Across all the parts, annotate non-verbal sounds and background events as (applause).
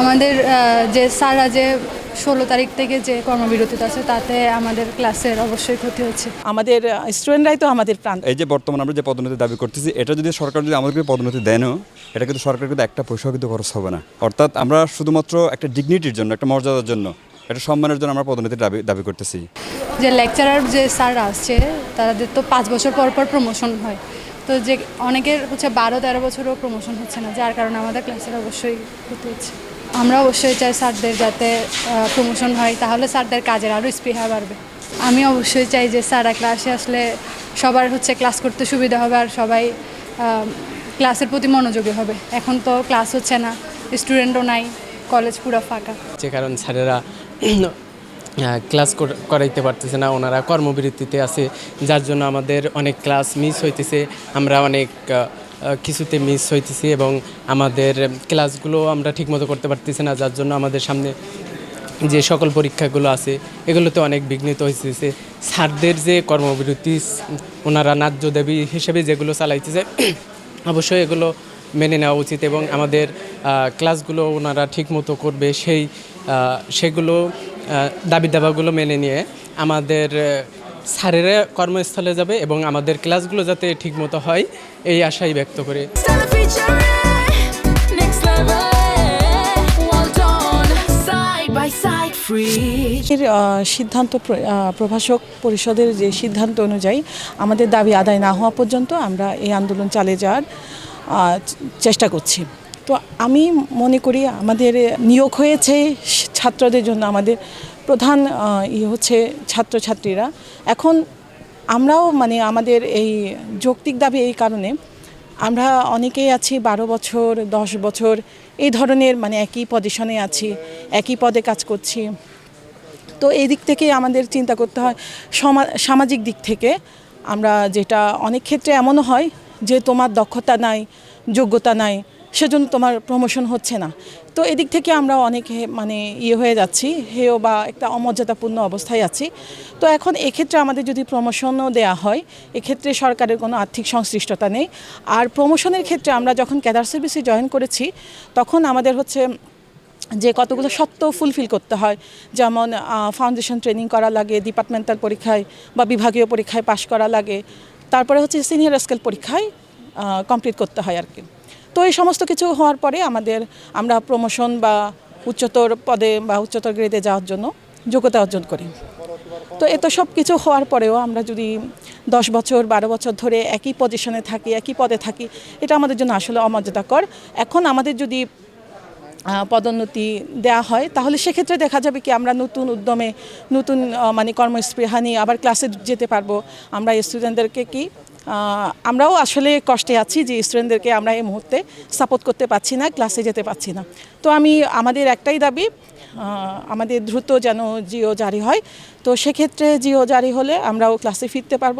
আমাদের যে স্যাররা যে ষোলো তারিখ থেকে যে কর্মবিরতিতে আছে তাতে আমাদের ক্লাসের অবশ্যই ক্ষতি হচ্ছে। আমাদের স্টুডেন্টরাই তো আমাদের প্রাণ। এই যে বর্তমানে আমরা যে পদোন্নতি দাবি করতেছি এটা যদি সরকার যদি আমাদেরকে পদোন্নতি দেনও এটা কিন্তু সরকার কিন্তু একটা পয়সাও কিন্তু খরচ হবে না। অর্থাৎ আমরা শুধুমাত্র একটা ডিগনিটির জন্য একটা মর্যাদার জন্য একটা সম্মানের জন্য আমরা পদোন্নতি দাবি দাবি করতেছি। যে লেকচারার যে স্যাররা আসছে তাদের তো পাঁচ বছর পর পর প্রমোশন হয়। তো যে অনেকের হচ্ছে বারো তেরো বছরও প্রমোশন হচ্ছে না যার কারণে আমাদের ক্লাসের অবশ্যই ক্ষতি হচ্ছে। আমরা অবশ্যই চাই স্যারদের যাতে প্রমোশন হয়, তাহলে স্যারদের কাজের আরও স্পৃহা বাড়বে। আমি অবশ্যই চাই যে স্যাররা ক্লাসে আসলে সবার হচ্ছে ক্লাস করতে সুবিধা হবে আর সবাই ক্লাসের প্রতি মনোযোগী হবে। এখন তো ক্লাস হচ্ছে না স্টুডেন্টও নাই কলেজ পুরো ফাঁকা। যে কারণ স্যারেরা ক্লাস করাইতে পারতেছে না, ওনারা কর্মবিরতিতে আছে, যার জন্য আমাদের অনেক ক্লাস মিস হইতেছে, আমরা অনেক কিছুতে মিস হইতেছি এবং আমাদের ক্লাসগুলো আমরা ঠিকমতো করতে পারতেছি না, যার জন্য আমাদের সামনে যে সকল পরীক্ষাগুলো আছে, এগুলোতে অনেক বিঘ্নিত হয়েছে স্যারদের যে কর্মবিরতি, ওনারা ন্যায্য দেবী হিসেবে যেগুলো চালাইতেছে, (clears throat) অবশ্যই এগুলো মেনে নেওয়া উচিত এবং আমাদের ক্লাসগুলো ওনারা ঠিকমতো করবে সেই সেগুলো দাবি দাবাগুলো মেনে নিয়ে আমাদের স্যারেরা কর্মস্থলে যাবে এবং আমাদের ক্লাসগুলো যাতে ঠিকমতো হয় এই আশাই ব্যক্ত করে। সিদ্ধান্ত প্রভাষক পরিষদের যে সিদ্ধান্ত অনুযায়ী আমাদের দাবি আদায় না হওয়া পর্যন্ত আমরা এই আন্দোলন চালিয়ে যাওয়ার চেষ্টা করছি। তো আমি মনে করি আমাদের নিয়োগ হয়েছে ছাত্রদের জন্য আমাদের প্রধান ই হচ্ছে ছাত্রছাত্রীরা। এখন আমরাও মানে আমাদের এই যৌক্তিক দাবি এই কারণে আমরা অনেকেই আছি, বারো বছর, দশ বছর, এই ধরনের মানে একই পজিশনে আছি, একই পদে কাজ করছি। তো এই দিক থেকে আমাদের চিন্তা করতে হয়, সমা- সামাজিক দিক থেকে আমরা যেটা অনেক ক্ষেত্রে এমনও হয় যে তোমার দক্ষতা নাই, যোগ্যতা নাই সেজন্য তোমার প্রমোশন হচ্ছে না। তো এদিক থেকে আমরা অনেক মানে ইয়ে হয়ে যাচ্ছি, হেয় বা একটা অমর্যাদাপূর্ণ অবস্থায় আছি। তো এখন এক্ষেত্রে আমাদের যদি প্রমোশনও দেয়া হয়, এক্ষেত্রে সরকারের কোনো আর্থিক সংশ্লিষ্টতা নেই। আর প্রমোশনের ক্ষেত্রে আমরা যখন ক্যাডার সার্ভিসে জয়েন করেছি, তখন আমাদের হচ্ছে যে কতগুলো সত্য ফুলফিল করতে হয়। যেমন ফাউন্ডেশন ট্রেনিং করা লাগে ডিপার্টমেন্টাল পরীক্ষায় বা বিভাগীয় পরীক্ষায় পাশ করা লাগে। তারপরে হচ্ছে সিনিয়র স্কেল পরীক্ষায় কমপ্লিট করতে হয় আর কি। তো এই সমস্ত কিছু হওয়ার পরে আমাদের, আমরা প্রমোশন বা উচ্চতর পদে বা উচ্চতর গ্রেডে যাওয়ার জন্য যোগ্যতা অর্জন করি। তো এত সব কিছু হওয়ার পরেও আমরা যদি দশ বছর, বারো বছর ধরে একই পজিশনে থাকি, একই পদে থাকি, এটা আমাদের জন্য আসলে অমর্যাদাকর। এখন আমাদের যদি পদোন্নতি দেওয়া হয়, তাহলে সেক্ষেত্রে দেখা যাবে কি আমরা নতুন উদ্যমে, নতুন মানে কর্মস্পৃহা নিয়ে আবার ক্লাসে যেতে পারব। আমরা স্টুডেন্টদেরকে কি আমরাও আসলে কষ্টে আছি যে স্টুডেন্টদেরকে আমরা এই মুহূর্তে সাপোর্ট করতে পারছি না ক্লাসে যেতে পারছি না। তো আমি, আমাদের একটাই দাবি আমাদের দ্রুত যেন জিও জারি হয়। তো সেক্ষেত্রে জিও জারি হলে আমরাও ক্লাসে ফিরতে পারব।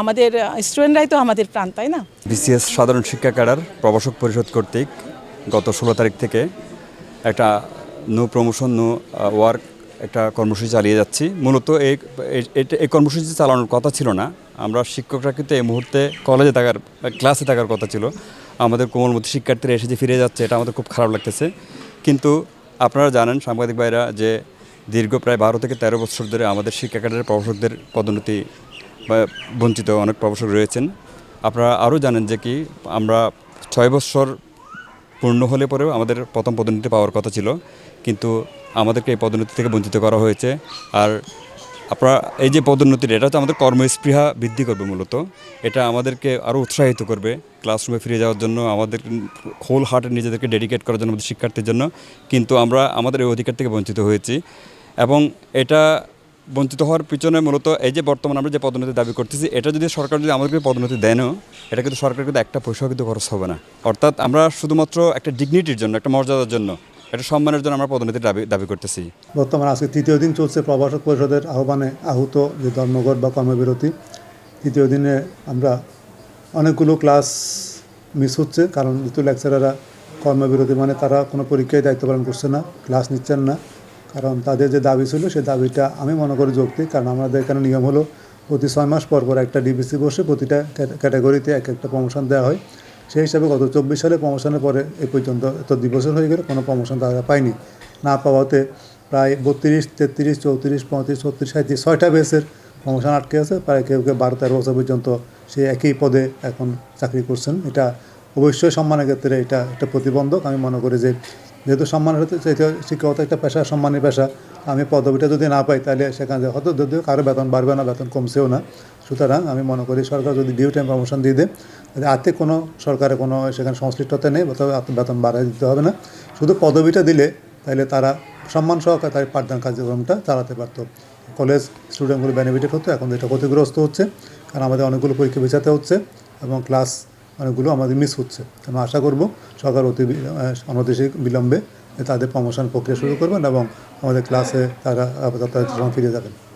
আমাদের স্টুডেন্টরাই তো আমাদের প্রাণ, তাই না? বিসিএস সাধারণ শিক্ষা ক্যাডার প্রভাষক পরিষদ কর্তৃক গত ষোলো তারিখ থেকে একটা নো প্রমোশন নো ওয়ার্ক একটা কর্মসূচি চালিয়ে যাচ্ছি। মূলত এই এই কর্মসূচি চালানোর কথা ছিল না। আমরা শিক্ষকরা কিন্তু এই মুহূর্তে কলেজে থাকার ক্লাসে থাকার কথা ছিল। আমাদের কোমলমতি শিক্ষার্থীরা এসে যে ফিরে যাচ্ছে, এটা আমাদের খুব খারাপ লাগতেছে। কিন্তু আপনারা জানেন, সাংবাদিক ভাইরা, যে দীর্ঘ প্রায় বারো থেকে তেরো বছর ধরে আমাদের শিক্ষা ক্যাডারের প্রভাষকদের পদোন্নতি বঞ্চিত অনেক প্রভাষক রয়েছেন। আপনারা আরও জানেন যে কি, আমরা ছয় বছর পূর্ণ হলে পরেও আমাদের প্রথম পদোন্নতি পাওয়ার কথা ছিল। কিন্তু আমাদেরকে এই পদোন্নতি থেকে বঞ্চিত করা হয়েছে। আর আপনারা এই যে পদোন্নতির, এটা হচ্ছে আমাদের কর্মস্পৃহা বৃদ্ধি করবে মূলত। এটা আমাদেরকে আরও উৎসাহিত করবে ক্লাসরুমে ফিরে যাওয়ার জন্য, আমাদের হোল হার্টে নিজেদেরকে ডেডিকেট করার জন্য, আমাদের শিক্ষার্থীর জন্য। কিন্তু আমরা আমাদের এই অধিকার থেকে বঞ্চিত হয়েছি এবং এটা বঞ্চিত হওয়ার পিছনে মূলত এই যে বর্তমানে আমরা যে পদোন্নতি দাবি করতেছি, এটা যদি সরকার যদি আমাদেরকে পদোন্নতি দেনও, এটা কিন্তু সরকার কিন্তু একটা পয়সাও কিন্তু খরচ হবে না। অর্থাৎ আমরা শুধুমাত্র একটা ডিগনিটির জন্য, একটা মর্যাদার জন্য একটা সম্মানের জন্য আমরা পদোন্নতির দাবি দাবি করতেছি। বর্তমানে আজকে তৃতীয় দিন চলছে প্রভাষক পরিষদের আহ্বানে আহত যে ধর্মঘট বা কর্মবিরতি, তৃতীয় দিনে আমরা অনেকগুলো ক্লাস মিস হচ্ছে, কারণ যেহেতু লেকচারাররা কর্মবিরতি মানে তারা কোনো পরীক্ষায় দায়িত্ব পালন করছে না, ক্লাস নিচ্ছেন না। কারণ তাদের যে দাবি ছিল সেই দাবিটা আমি মনে করি যৌক্তিক, কারণ আমাদের এখানে নিয়ম হলো প্রতি ছয় মাস পর পর একটা ডিবিসি বসে প্রতিটা ক্যাটাগরিতে এক একটা প্রমোশন দেওয়া হয়। সেই হিসাবে গত চব্বিশ সালে প্রমোশনের পরে এ পর্যন্ত এত দুই বছর হয়ে গেলে কোনো প্রমোশন তারা পায়নি। না পাওয়াতে প্রায় বত্রিশ, তেত্রিশ, চৌত্রিশ, পঁয়ত্রিশ, ছত্রিশ সাঁত্রিশ ছয়টা বেসের প্রমোশন আটকে আছে। প্রায় কেউ কেউ বারো, তেরো বছর পর্যন্ত সেই একই পদে এখন চাকরি করছেন। এটা অবশ্যই সম্মানের ক্ষেত্রে এটা একটা প্রতিবন্ধক। আমি মনে করি যে যেহেতু সম্মানের হতে চাইতে শিক্ষকতা একটা পেশা, সম্মানের পেশা। আমি পদবিটা যদি না পাই, তাহলে সেখানে হয়তো যদিও কারও বেতন বাড়বে না, বেতন কমছেও না। সুতরাং আমি মনে করি সরকার যদি ডিউ টাইম প্রমোশন দিয়ে দেয় তাহলে আর্থিক কোনো সরকারের কোনো সেখানে সংশ্লিষ্টতা নেই, অথবা বেতন বাড়াই দিতে হবে না। শুধু পদবিটা দিলে তাহলে তারা সম্মান সহকারে তার পাঠদান কার্যক্রমটা চালাতে পারতো। কলেজ স্টুডেন্টগুলো বেনিফিটেড হতো, এখন যেটা ক্ষতিগ্রস্ত হচ্ছে। কারণ আমাদের অনেকগুলো পরীক্ষা বেচাতে হচ্ছে এবং ক্লাস অনেকগুলো আমাদের মিস হচ্ছে। আমি আশা করব সরকার অতি অনদেশে বিলম্বে তাদের প্রমোশন প্রক্রিয়া শুরু করবেন এবং আমাদের ক্লাসে তারা আপাতত ফিরে যাবেন।